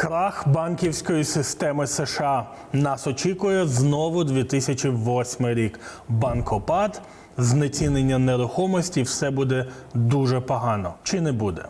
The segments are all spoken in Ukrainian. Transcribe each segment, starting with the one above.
Крах банківської системи США нас очікує знову 2008 рік. Банкопад, знецінення нерухомості, все буде дуже погано. Чи не буде?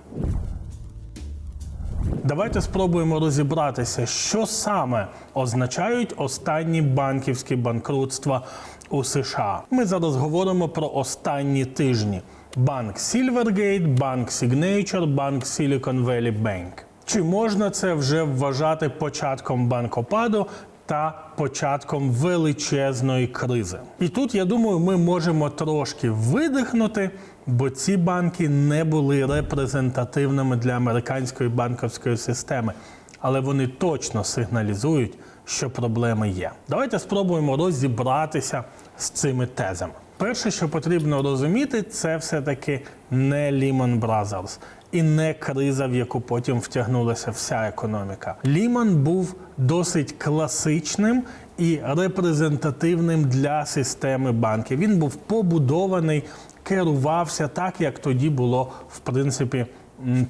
Давайте спробуємо розібратися, що саме означають останні банківські банкрутства у США. Ми зараз говоримо про останні тижні: банк Silvergate, банк Signature, банк Silicon Valley Bank. Чи можна це вже вважати початком банкопаду та початком величезної кризи? І тут я думаю, ми можемо трошки видихнути, бо ці банки не були репрезентативними для американської банківської системи, але вони точно сигналізують, що проблеми є. Давайте спробуємо розібратися з цими тезами. Перше, що потрібно розуміти, це все-таки не Lehman Brothers і не криза, в яку потім втягнулася вся економіка. Ліман був досить класичним і репрезентативним для системи банків. Він був побудований, керувався так, як тоді було в принципі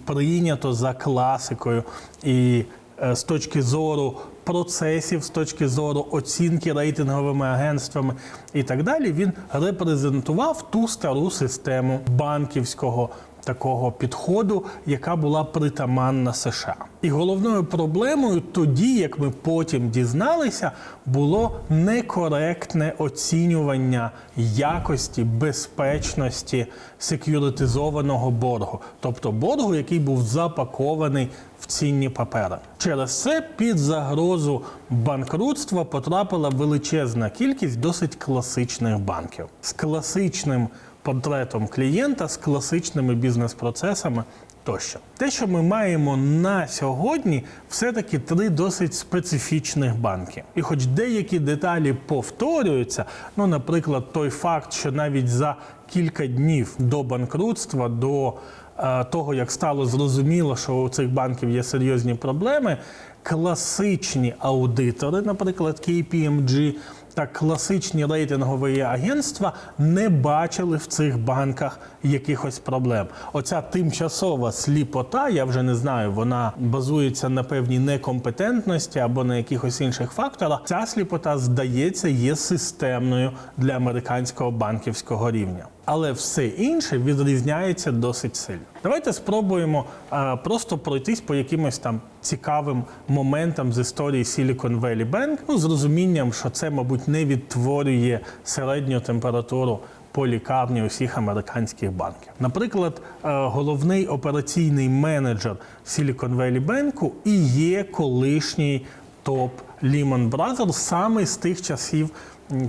прийнято за класикою. І е, з точки зору процесів, з точки зору оцінки рейтинговими агентствами і так далі, він репрезентував ту стару систему банківського такого підходу, яка була притаманна США. І головною проблемою тоді, як ми потім дізналися, було некоректне оцінювання якості безпечності секюритизованого боргу, тобто боргу, який був запакований в цінні папери. Через це під загрозу банкрутства потрапила величезна кількість досить класичних банків з класичним портретом клієнта, з класичними бізнес-процесами. Тощо, те, що ми маємо на сьогодні, все-таки три досить специфічних банки. І хоч деякі деталі повторюються, ну, наприклад, той факт, що навіть за кілька днів до банкрутства, до е, того, як стало зрозуміло, що у цих банків є серйозні проблеми, класичні аудитори, наприклад, KPMG, та класичні рейтингові агентства не бачили в цих банках якихось проблем. Оця тимчасова сліпота, я вже не знаю, вона базується на певній некомпетентності або на якихось інших факторах. Ця сліпота, здається, є системною для американського банківського рівня. Але все інше відрізняється досить сильно. Давайте спробуємо е, просто пройтись по якимось там цікавим моментам з історії Silicon Valley Bank, ну з розумінням, що це, мабуть, не відтворює середню температуру по лікарні усіх американських банків. Наприклад, е, головний операційний менеджер Silicon Valley Bank і є колишній топ Lehman Brothers саме з тих часів,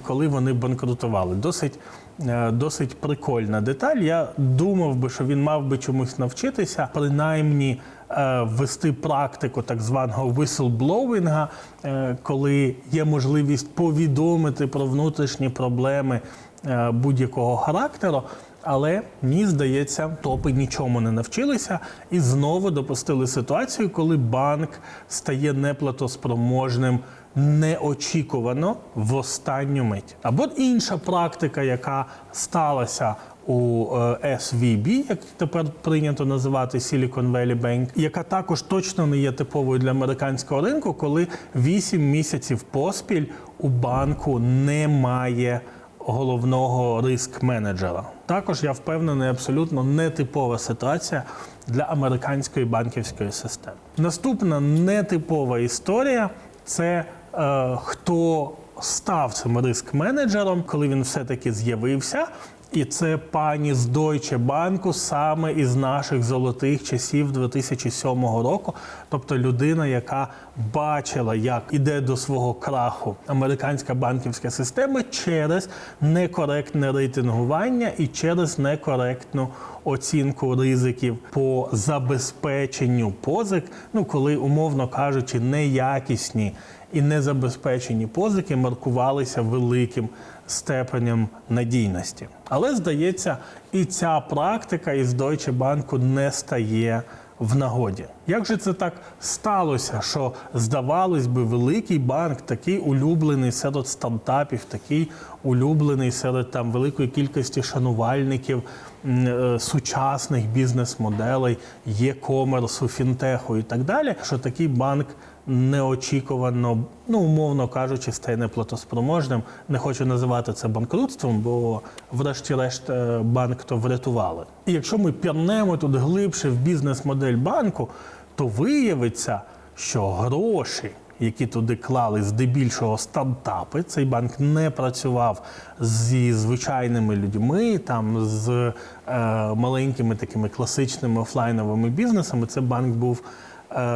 коли вони банкрутували. Досить е, Досить прикольна деталь. Я думав би, що він мав би чомусь навчитися, принаймні е, ввести практику так званого whistleblower, е, коли є можливість повідомити про внутрішні проблеми е, будь-якого характеру. Але мені здається, топи нічому не навчилися і знову допустили ситуацію, коли банк стає неплатоспроможним неочікувано в останню мить. Або інша практика, яка сталася у е, SVB, як тепер прийнято називати Silicon Valley Bank, яка також точно не є типовою для американського ринку, коли 8 місяців поспіль у банку немає головного риск-менеджера. Також я впевнений, абсолютно нетипова ситуація для американської банківської системи. Наступна нетипова історія це е, хто став цим риск-менеджером, коли він все-таки з'явився. І це пані з Deutsche Bank саме із наших золотих часів 2007 року. Тобто людина, яка бачила, як іде до свого краху американська банківська система через некоректне рейтингування і через некоректну оцінку ризиків по забезпеченню позик, ну коли умовно кажучи, неякісні і незабезпечені позики маркувалися великим степенем надійності. Але здається, і ця практика із Deutsche Bank не стає в нагоді. Як же це так сталося, що здавалось би, великий банк, такий улюблений серед стартапів, такий улюблений серед там великої кількості шанувальників е, сучасних бізнес-моделей, є-комерсу, фінтеху і так далі, що такий банк неочікувано, ну умовно кажучи, стає неплатоспроможним. Не хочу називати це банкрутством, бо, врешті-решт, е, банк то врятували. І якщо ми пірнемо тут глибше в бізнес-модель банку, то виявиться, що гроші. Які туди клали здебільшого стартапи, цей банк не працював зі звичайними людьми, там з е, маленькими такими класичними офлайновими бізнесами. Це банк був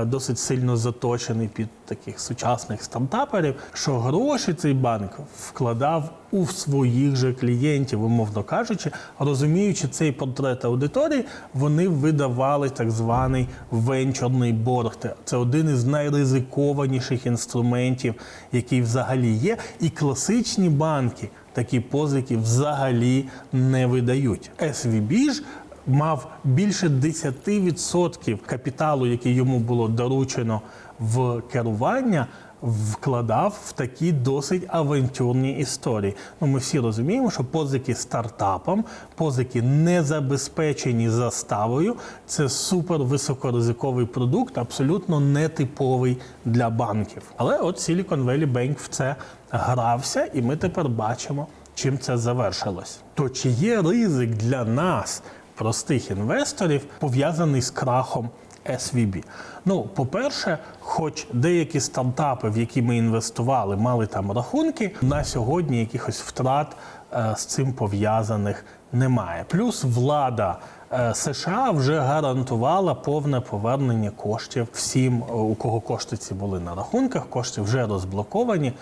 досить сильно заточений під таких сучасних стартаперів, що гроші цей банк вкладав у своїх же клієнтів, умовно кажучи, розуміючи цей портрет аудиторії, вони видавали так званий венчурний борг. Це один із найризикованіших інструментів, який взагалі є, і класичні банки такі позики взагалі не видають. SVB ж мав більше 10% капіталу, який йому було доручено в керування, вкладав в такі досить авантюрні історії. Ну, ми всі розуміємо, що позики стартапам, позики не забезпечені заставою. Це супер високоризиковий продукт, абсолютно нетиповий для банків. Але от Silicon Valley Bank в це грався, і ми тепер бачимо, чим це завершилось. То чи є ризик для нас? Простих інвесторів пов'язаний з крахом SVB. Ну, по-перше, хоч деякі стартапи, в які ми інвестували, мали там рахунки, на сьогодні якихось втрат е, з цим пов'язаних немає. Плюс влада. е, США вже гарантувала повне повернення коштів всім, е, у кого кошти ці були на рахунках, кошти вже розблоковані.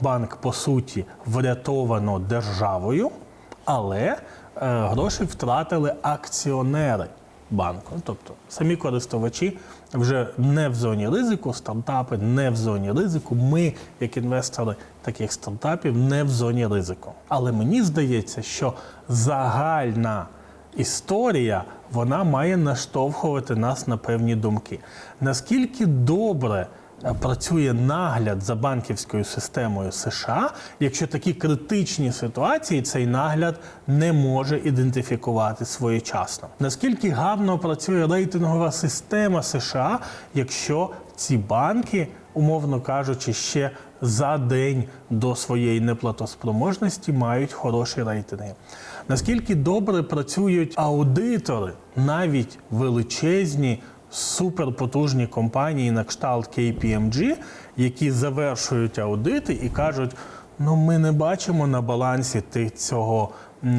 Банк, по суті, врятовано державою, але е, гроші втратили акціонери банку. Тобто самі користувачі вже не в зоні ризику, стартапи не в зоні ризику. Ми, як інвестори таких стартапів, не в зоні ризику. Але мені здається, що загальна історія вона має наштовхувати нас на певні думки. Наскільки добре працює нагляд за банківською системою США, якщо такі критичні ситуації цей нагляд не може ідентифікувати своєчасно? Наскільки гарно працює рейтингова система США, якщо ці банки, умовно кажучи, ще за день до своєї неплатоспроможності мають хороші рейтинги? Наскільки добре працюють аудитори, навіть величезні суперпотужні компанії на кшталт KPMG, які завершують аудити і кажуть: ну ми не бачимо на балансі цього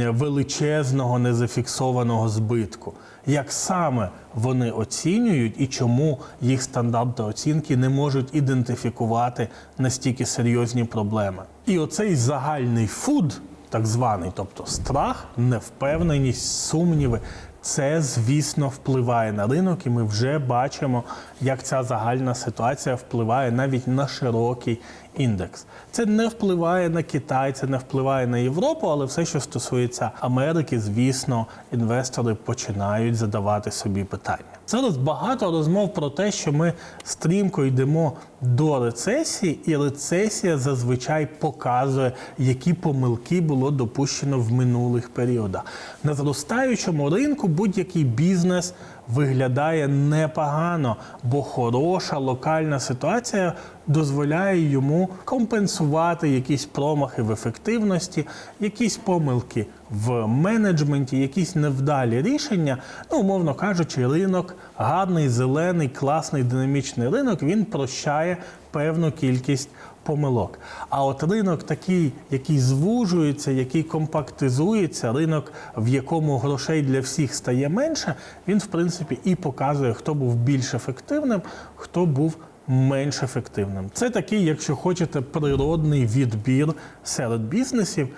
величезного незафіксованого збитку. Як саме вони оцінюють і чому їх стандарти оцінки не можуть ідентифікувати настільки серйозні проблеми? І оцей загальний фуд, так званий, тобто страх, невпевненість, сумніви. Це, звісно, впливає на ринок, і ми вже бачимо, як ця загальна ситуація впливає навіть на широкий індекс. Це не впливає на Китай, це не впливає на Європу, але все, що стосується Америки, звісно, інвестори починають задавати собі питання. Зараз багато розмов про те, що ми стрімко йдемо до рецесії, і рецесія зазвичай показує, які помилки було допущено в минулих періодах. На зростаючому ринку будь-який бізнес виглядає непогано, бо хороша локальна ситуація дозволяє йому компенсувати якісь промахи в ефективності, якісь помилки в менеджменті, якісь невдалі рішення. Ну, умовно кажучи, ринок гарний, зелений, класний, динамічний ринок. Він прощає певну кількість помилок. А от ринок такий, який звужується, який компактизується, ринок, в якому грошей для всіх стає менше, він в принципі і показує, хто був більш ефективним, хто був менш ефективним. Це такий, якщо хочете, природний відбір серед бізнесів,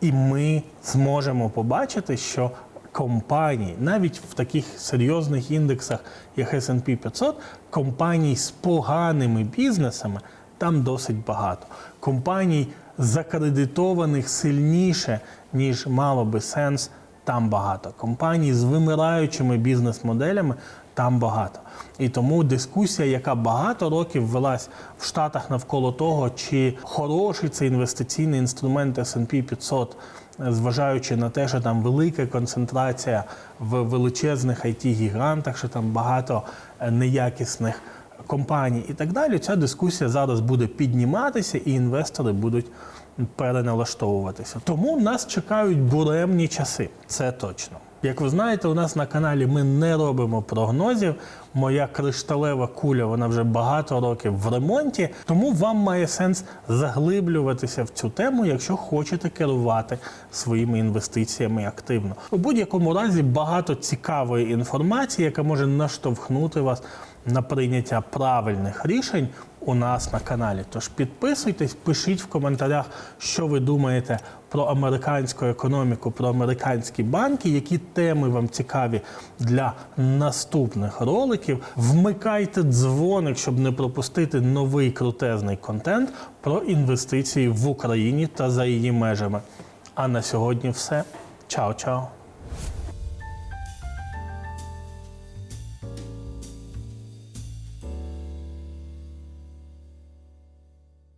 і ми зможемо побачити, що компаній, навіть в таких серйозних індексах, як S&P 500, компаній з поганими бізнесами там досить багато. Компаній закредитованих сильніше, ніж мало би сенс, там багато. Компаній з вимираючими бізнес-моделями там багато. І тому дискусія, яка багато років велась в Штатах навколо того, чи хороший це інвестиційний інструмент S&P 500, зважаючи на те, що там велика концентрація в величезних it гігантах що там багато неякісних компаній і так далі, ця дискусія зараз буде підніматися, і інвестори будуть переналаштовуватися. Тому нас чекають буремні часи. Це точно. Як ви знаєте, у нас на каналі ми не робимо прогнозів. Моя кришталева куля вона вже багато років в ремонті, тому вам має сенс заглиблюватися в цю тему, якщо хочете керувати своїми інвестиціями активно. У будь-якому разі багато цікавої інформації, яка може наштовхнути вас на прийняття правильних рішень у нас на каналі. Тож підписуйтесь, пишіть в коментарях, що ви думаєте про американську економіку, про американські банки, які теми вам цікаві для наступних роликів. Вмикайте дзвоник, щоб не пропустити новий крутезний контент про інвестиції в Україні та за її межами. А на сьогодні все. Чао-чао!